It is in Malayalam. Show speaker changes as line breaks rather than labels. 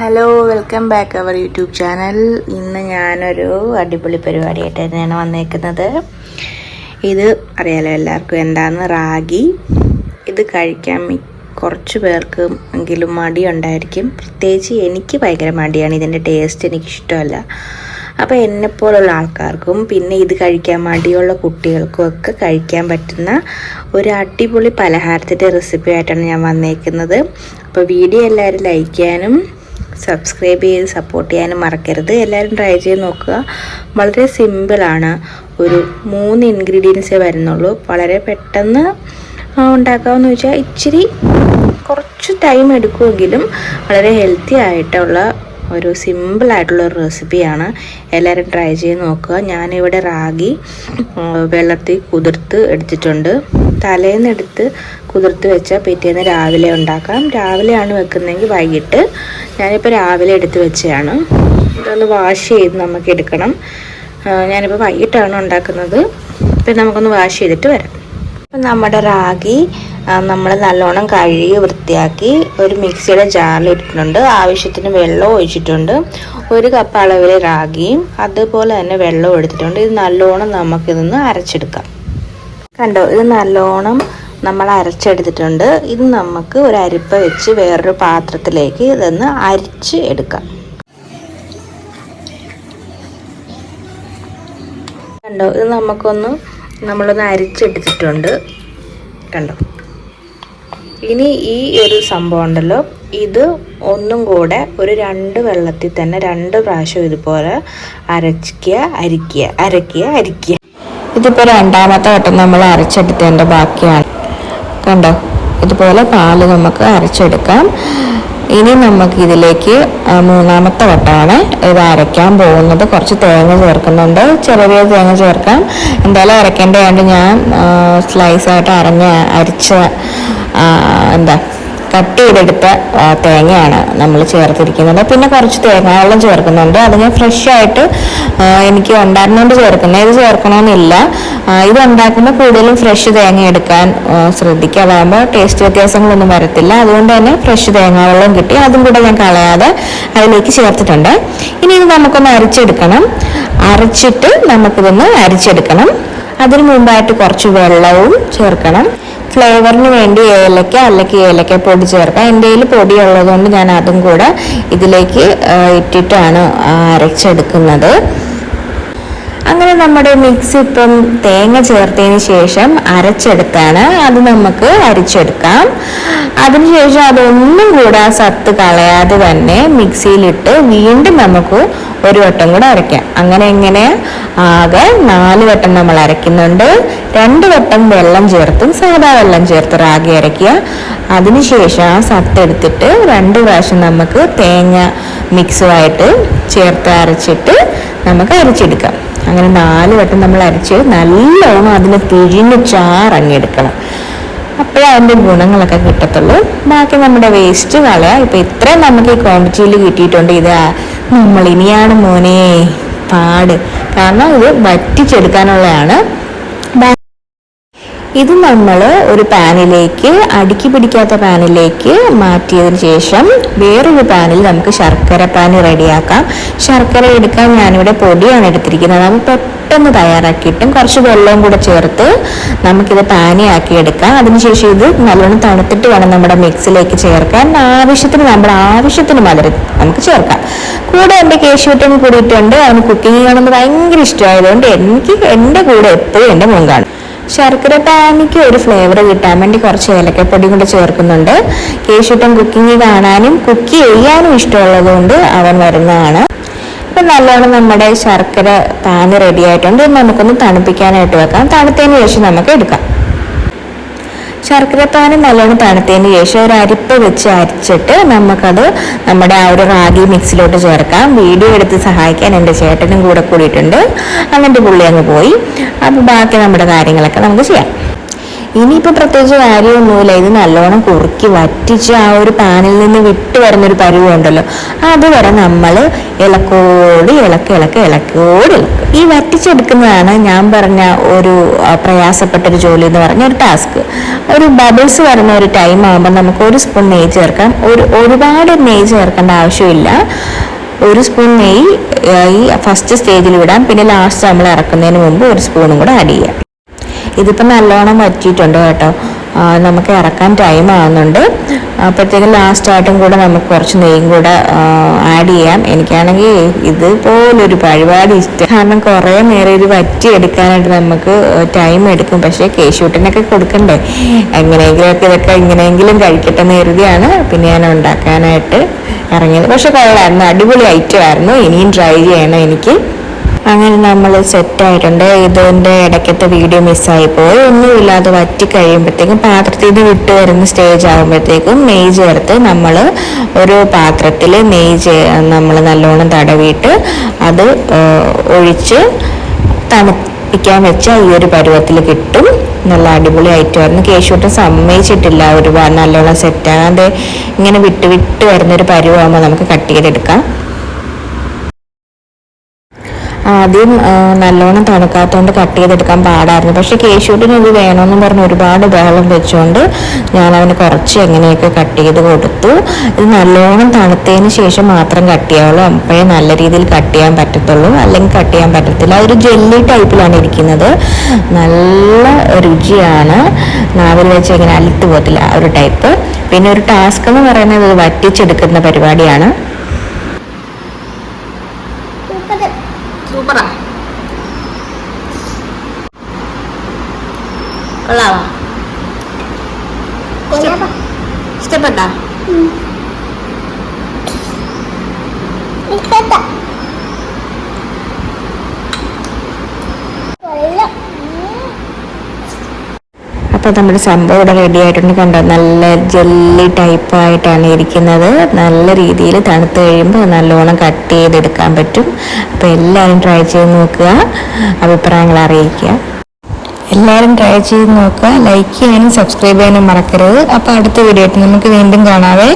Hello welcome back our YouTube channel ഇന്ന് ഞാനൊരു അടിപൊളി പരിപാടിയായിട്ട് തന്നെയാണ് വന്നേക്കുന്നത്. ഇത് അറിയാലോ എല്ലാവർക്കും എന്താന്ന്? റാഗി. ഇത് കഴിക്കാൻ കുറച്ച് പേർക്ക് എങ്കിലും മടിയുണ്ടായിരിക്കും. പ്രത്യേകിച്ച് എനിക്ക് ഭയങ്കര മടിയാണ്. ഇതിന്റെ ടേസ്റ്റ് എനിക്ക് ഇഷ്ടമല്ല അപ്പോൾ എന്നെപ്പോലുള്ള ആൾക്കാർക്കും പിന്നെ ഇത് കഴിക്കാൻ മടിയുള്ള കുട്ടികൾക്കും ഒക്കെ കഴിക്കാൻ പറ്റുന്ന ഒരു അടിപൊളി പലഹാരത്തിന്റെ റെസിപ്പി ആയിട്ടാണ് ഞാൻ വന്നേക്കുന്നത്. അപ്പോൾ വീഡിയോ എല്ലാവരും ലൈക്ക് ചെയ്യാനും സബ്സ്ക്രൈബ് ചെയ്ത് സപ്പോർട്ട് ചെയ്യാനും മറക്കരുത്. എല്ലാവരും ട്രൈ ചെയ്ത് നോക്കുക. വളരെ സിമ്പിളാണ് ഒരു മൂന്ന് ഇൻഗ്രീഡിയൻസേ വരുന്നുള്ളൂ. വളരെ പെട്ടെന്ന് ഉണ്ടാക്കാമെന്ന് വെച്ചാൽ ഇച്ചിരി കുറച്ച് ടൈം എടുക്കുമെങ്കിലും വളരെ ഹെൽത്തി ആയിട്ടുള്ള ഒരു സിമ്പിളായിട്ടുള്ള ഒരു റെസിപ്പിയാണ് എല്ലാവരും ട്രൈ ചെയ്ത് നോക്കുക. ഞാനിവിടെ റാഗി വെള്ളത്തിൽ കുതിർത്ത് എടുത്തിട്ടുണ്ട്. തലേന്ന് എടുത്ത് കുതിർത്ത് വെച്ചാൽ പിറ്റേന്ന് രാവിലെ ഉണ്ടാക്കാം. രാവിലെയാണ് വെക്കുന്നതെങ്കിൽ വൈകിട്ട് ഞാനിപ്പോൾ രാവിലെ എടുത്ത് വെച്ചതാണ് ഇതൊന്ന് വാഷ് ചെയ്ത് നമുക്ക് എടുക്കണം. ഞാനിപ്പോൾ വൈകിട്ടാണ് ഉണ്ടാക്കുന്നത്. പിന്നെ നമുക്കൊന്ന് വാഷ് ചെയ്തിട്ട് വരാം. അപ്പം നമ്മുടെ റാഗി നമ്മൾ നല്ലോണം കഴുകി വൃത്തിയാക്കി ഒരു മിക്സിയുടെ ജാറിൽ ഇട്ടിട്ടുണ്ട്. ആവശ്യത്തിന് വെള്ളം ഒഴിച്ചിട്ടുണ്ട്. ഒരു കപ്പ് അളവിൽ റാഗിയും അതുപോലെ തന്നെ വെള്ളവും എടുത്തിട്ടുണ്ട്. ഇത് നല്ലോണം നമുക്കിതൊന്ന് അരച്ചെടുക്കാം. കണ്ടോ? ഇത് നല്ലോണം നമ്മൾ അരച്ചെടുത്തിട്ടുണ്ട്. ഇത് നമുക്ക് ഒരു അരിപ്പ വെച്ച് വേറൊരു പാത്രത്തിലേക്ക് ഇതൊന്ന് അരിച്ച് എടുക്കാം. കണ്ടോ ഇത് നമുക്കൊന്ന് നമ്മളൊന്ന് അരിച്ചെടുത്തിട്ടുണ്ട്. കണ്ടോ? ഇനി ഈ ഒരു സംഭവം ഉണ്ടല്ലോ. ഇത് ഒന്നും കൂടെ ഒരു രണ്ട് വെള്ളത്തിൽ തന്നെ രണ്ട് പ്രാവശ്യം ഇതുപോലെ അരച്ചിക്കുക അരിക്കുക അരക്കുക അരിക്കുക. ഇതിപ്പോൾ രണ്ടാമത്തെ വട്ടം നമ്മൾ അരച്ചെടുത്തതിന്റെ ബാക്കിയാണ്. കണ്ടോ? ഇതുപോലെ പാൽ നമുക്ക് അരച്ചെടുക്കാം. ഇനി നമുക്ക് ഇതിലേക്ക് മൂന്നാമത്തെ വട്ടമാണ് ഇത് അരയ്ക്കാൻ പോകുന്നത്. കുറച്ച് തേങ്ങ ചേർക്കുന്നുണ്ട്. ചെറിയ തേങ്ങ ചേർക്കാം. എന്തായാലും അരയ്ക്കേണ്ടതുകൊണ്ട് ഞാൻ സ്ലൈസായിട്ട് അരഞ്ഞ അരിച്ച എന്താ കട്ട് ചെയ്തെടുത്ത തേങ്ങയാണ് നമ്മൾ ചേർത്തിരിക്കുന്നത്. പിന്നെ കുറച്ച് തേങ്ങാവെള്ളം ചേർക്കുന്നുണ്ട്. അത് ഞാൻ ഫ്രഷ് ആയിട്ട് എനിക്ക് ഉണ്ടായിരുന്നുകൊണ്ട് ചേർക്കുന്നത് ഇത് ചേർക്കണമെന്നില്ല ഇത് ഉണ്ടാക്കുമ്പോൾ കൂടുതലും ഫ്രഷ് തേങ്ങ എടുക്കാൻ ശ്രദ്ധിക്കുക. അതാകുമ്പോൾ ടേസ്റ്റ് വ്യത്യാസങ്ങളൊന്നും വരത്തില്ല. അതുകൊണ്ട് തന്നെ ഫ്രഷ് തേങ്ങാവെള്ളം കിട്ടി. അതും കൂടെ ഞാൻ കളയാതെ അതിലേക്ക് ചേർത്തിട്ടുണ്ട്. ഇനി ഇത് നമുക്കൊന്ന് അരച്ചെടുക്കണം. അരച്ചിട്ട് നമുക്കിതൊന്ന് അരച്ചെടുക്കണം. അതിനു മുമ്പായിട്ട് കുറച്ച് വെള്ളവും ചേർക്കണം. ഫ്ലേവറിന് വേണ്ടി ഏലക്ക അല്ലെങ്കിൽ ഏലക്ക പൊടി ചേർക്കാം. എന്റെ കയ്യിൽ പൊടി ഉള്ളതുകൊണ്ട് ഞാൻ അതും കൂടെ ഇതിലേക്ക് ഇട്ടിട്ടാണ് അരച്ചെടുക്കുന്നത്. അങ്ങനെ നമ്മുടെ മിക്സ് ഇപ്പം തേങ്ങ ചേർത്തതിന് ശേഷം അരച്ചെടുത്താണ്. അത് നമുക്ക് അരിച്ചെടുക്കാം. അതിനുശേഷം അതൊന്നും കൂടെ സത്ത് കളയാതെ തന്നെ മിക്സിയിലിട്ട് വീണ്ടും നമുക്ക് ഒരു വട്ടം കൂടെ അരയ്ക്കാം. അങ്ങനെ ഇങ്ങനെ ആകെ നാല് വട്ടം നമ്മൾ അരയ്ക്കുന്നുണ്ട്. രണ്ട് വട്ടം വെള്ളം ചേർത്തും സാധാ വെള്ളം ചേർത്ത് റാഗി അരയ്ക്കുക. അതിനുശേഷം ആ സത്ത് എടുത്തിട്ട് രണ്ട് പ്രാവശ്യം നമുക്ക് തേങ്ങ മിക്സുമായിട്ട് ചേർത്ത് അരച്ചിട്ട് നമുക്ക് അരച്ചെടുക്കാം. അങ്ങനെ നാല് വട്ടം നമ്മൾ അരച്ച് നല്ലോണം അതിന് പിഴിഞ്ഞ് ചാറങ്ങിയെടുക്കണം അപ്പോഴേ അതിന്റെ ഗുണങ്ങളൊക്കെ കിട്ടത്തുള്ളൂ. ബാക്കി നമ്മുടെ വേസ്റ്റ് കളയാം ഇപ്പം ഇത്രയും നമുക്ക് ഈ ക്വാണ്ടിറ്റിയിൽ കിട്ടിയിട്ടുണ്ട്. ഇത് നമ്മൾ ഇനിയാണ് മോനെ. പാട്. കാരണം ഇത് വറ്റിച്ചെടുക്കാനുള്ളതാണ്. ഇത് നമ്മൾ ഒരു പാനിലേക്ക് അടുക്കി പിടിക്കാത്ത പാനിലേക്ക് മാറ്റിയതിന് ശേഷം വേറൊരു പാനിൽ നമുക്ക് ശർക്കര പാനി റെഡിയാക്കാം. ശർക്കര എടുക്കാൻ ഞാനിവിടെ പൊടിയാണ് എടുത്തിരിക്കുന്നത്. അത് പെട്ടെന്ന് തയ്യാറാക്കിയിട്ടും കുറച്ച് വെള്ളവും കൂടെ ചേർത്ത് നമുക്കിത് പാനിയാക്കി എടുക്കാം അതിനുശേഷം ഇത് നല്ലോണം തണുത്തിട്ട് വേണം നമ്മുടെ മിക്സിലേക്ക് ചേർക്കാൻ. ആവശ്യത്തിന് നമ്മുടെ ആവശ്യത്തിന് മധുരം നമുക്ക് ചേർക്കാം. കൂടെ എന്റെ കേശുവറ്റം കൂടിയിട്ടുണ്ട്. അവന് കുക്കിംഗ് കാണുന്നത് ഭയങ്കര ഇഷ്ടമായതുകൊണ്ട് എനിക്ക് എന്റെ കൂടെ എപ്പോഴും എന്റെ മുൻ കാണും. ശർക്കര പാനിക്ക് ഒരു ഫ്ലേവർ കിട്ടാൻ വേണ്ടി കുറച്ച് ഏലക്കപ്പൊടി കൂടെ ചേർക്കുന്നുണ്ട്. കേശുട്ടൻ കുക്കിംഗ് കാണാനും കുക്ക് ചെയ്യാനും ഇഷ്ടമുള്ളത് കൊണ്ട് അവൻ വരുന്നതാണ്. ഇപ്പം നല്ലോണം നമ്മുടെ ശർക്കര പാന് റെഡി ആയിട്ടുണ്ട്. നമുക്കൊന്ന് തണുപ്പിക്കാനായിട്ട് വെക്കാം. തണുത്തതിന് ശേഷം നമുക്ക് എടുക്കാം. ശർക്കര ശർക്കരപ്പാന് നല്ലോണം തണുത്തതിന് ശേഷം ഒരു അരിപ്പ് വെച്ച് അരിച്ചിട്ട് നമുക്കത് നമ്മുടെ ആ ഒരു റാഗി മിക്സിലോട്ട് ചേർക്കാം. വീഡിയോ എടുത്ത് സഹായിക്കാൻ എന്റെ ചേട്ടനും കൂടെ കൂടിയിട്ടുണ്ട്. അങ്ങനത്തെ പുള്ളി അങ്ങ് പോയി. അപ്പോൾ ബാക്കി നമ്മുടെ കാര്യങ്ങളൊക്കെ നമുക്ക് ചെയ്യാം. ഇനിയിപ്പോൾ പ്രത്യേകിച്ച് കാര്യമൊന്നുമില്ല. ഇത് നല്ലോണം കുറുക്കി വറ്റിച്ച് ആ ഒരു പാനിൽ നിന്ന് വിട്ട് വരുന്നൊരു പരുവുണ്ടല്ലോ. അതുവരെ നമ്മൾ ഇളക്കോട് ഇളക്ക് ഇളക്ക് ഇളക്കോട് ഇളക്ക്. ഈ വറ്റിച്ചെടുക്കുന്നതാണ് ഞാൻ പറഞ്ഞ ഒരു പ്രയാസപ്പെട്ടൊരു ജോലി എന്ന് പറഞ്ഞ ഒരു ടാസ്ക്. ഒരു ബബിൾസ് വരുന്ന ഒരു ടൈം ആകുമ്പോൾ നമുക്ക് ഒരു സ്പൂൺ നെയ്യ് ചേർക്കാം. ഒരു ഒരുപാട് നെയ്യ് ചേർക്കേണ്ട ആവശ്യമില്ല. ഒരു സ്പൂൺ നെയ്യ് ഈ ഫസ്റ്റ് സ്റ്റേജിൽ വിടാം പിന്നെ ലാസ്റ്റ് നമ്മൾ ഇറക്കുന്നതിന് മുമ്പ് ഒരു സ്പൂണും കൂടെ ആഡ് ചെയ്യാം. ഇതിപ്പോൾ നല്ലോണം വറ്റിയിട്ടുണ്ട് കേട്ടോ. നമുക്ക് ഇറക്കാൻ ടൈം ആവുന്നുണ്ട്. അപ്പോഴത്തേക്കും ലാസ്റ്റായിട്ടും കൂടെ നമുക്ക് കുറച്ച് നെയ്യും കൂടെ ആഡ് ചെയ്യാം. എനിക്കാണെങ്കിൽ ഇതുപോലൊരു പരിപാടി ഇഷ്ടം. കാരണം കുറേ നേരം ഇത് വറ്റിയെടുക്കാനായിട്ട് നമുക്ക് ടൈം എടുക്കും. പക്ഷേ കേശൂട്ടിനൊക്കെ കൊടുക്കണ്ടേ? എങ്ങനെയെങ്കിലുമൊക്കെ ഇതൊക്കെ ഇങ്ങനെയെങ്കിലും കഴിക്കട്ടെ എന്ന് പിന്നെ ഞാൻ ഉണ്ടാക്കാനായിട്ട് ഇറങ്ങിയത്. പക്ഷേ കൊള്ളായിരുന്നു അടിപൊളി ഐറ്റം ആയിരുന്നു. ഇനിയും ട്രൈ ചെയ്യണം എനിക്ക്. അങ്ങനെ നമ്മൾ സെറ്റായിട്ടുണ്ട് ഇതിന്റെ ഇടയ്ക്കത്തെ വീഡിയോ മിസ്സായി പോയി. ഒന്നുമില്ല അത് വറ്റി കഴിയുമ്പോഴത്തേക്കും പാത്രത്തിൽ നിന്ന് വിട്ട് വരുന്ന സ്റ്റേജ് ആകുമ്പോഴത്തേക്കും നെയ്യ് ചേർത്ത് നമ്മൾ ഒരു പാത്രത്തിൽ നെയ്യ് നമ്മൾ നല്ലോണം തടവിയിട്ട് അത് ഒഴിച്ച് തണുപ്പിക്കാൻ വെച്ച ഈ ഒരു പരുവത്തിൽ കിട്ടും. നല്ല അടിപൊളി ഐറ്റമായിരുന്നു കേശുട്ടം സമ്മതിച്ചിട്ടില്ല. ഒരുപാട് നല്ലോണം സെറ്റാകാതെ ഇങ്ങനെ വിട്ട് വിട്ട് വരുന്നൊരു പരുവാകുമ്പോൾ നമുക്ക് കട്ട് ചെയ്തെടുക്കാം. ആദ്യം നല്ലോണം തണുക്കാത്തതുകൊണ്ട് കട്ട് ചെയ്തെടുക്കാൻ പാടായിരുന്നു. പക്ഷെ കേശൂട്ടിന് ഇത് വേണമെന്ന് പറഞ്ഞ് ഒരുപാട് ബഹളം വെച്ചുകൊണ്ട് ഞാൻ അവന് കുറച്ച് എങ്ങനെയൊക്കെ കട്ട് ചെയ്ത് കൊടുത്തു. ഇത് നല്ലോണം തണുത്തതിന് ശേഷം മാത്രം കട്ട് ചെയ്യാവുള്ളൂ. അപ്പോഴേ നല്ല രീതിയിൽ കട്ട് ചെയ്യാൻ പറ്റത്തുള്ളൂ. അല്ലെങ്കിൽ കട്ട് ചെയ്യാൻ പറ്റത്തില്ല. അതൊരു ജെല്ലി ടൈപ്പിലാണ് ഇരിക്കുന്നത്. നല്ല രുചിയാണ്. നാവിൽ വെച്ച് ഇങ്ങനെ അലുത്ത് പോകത്തില്ല ഒരു ടൈപ്പ്. പിന്നെ ഒരു ടാസ്ക് എന്ന് പറയുന്നത് വറ്റിച്ചെടുക്കുന്ന പരിപാടിയാണ്. സൂപ്പറാ. കൊള്ളാവാ? ഇഷ്ടപ്പെട്ടാ? അപ്പോൾ നമ്മുടെ സംഭവം ഇവിടെ റെഡി ആയിട്ടുണ്ട് കണ്ടോ? നല്ല ജെല്ലി ടൈപ്പായിട്ടാണ് ഇരിക്കുന്നത്. നല്ല രീതിയിൽ തണുത്ത് കഴിയുമ്പോൾ നല്ലോണം കട്ട് ചെയ്തെടുക്കാൻ പറ്റും. അപ്പോൾ എല്ലാവരും ട്രൈ ചെയ്ത് നോക്കുക. അഭിപ്രായങ്ങൾ അറിയിക്കുക. എല്ലാവരും ട്രൈ ചെയ്ത് നോക്കുക. ലൈക്ക് ചെയ്യാനും സബ്സ്ക്രൈബ് ചെയ്യാനും മറക്കരുത്. അപ്പോൾ അടുത്ത വീഡിയോ നമുക്ക് വീണ്ടും കാണാവേ.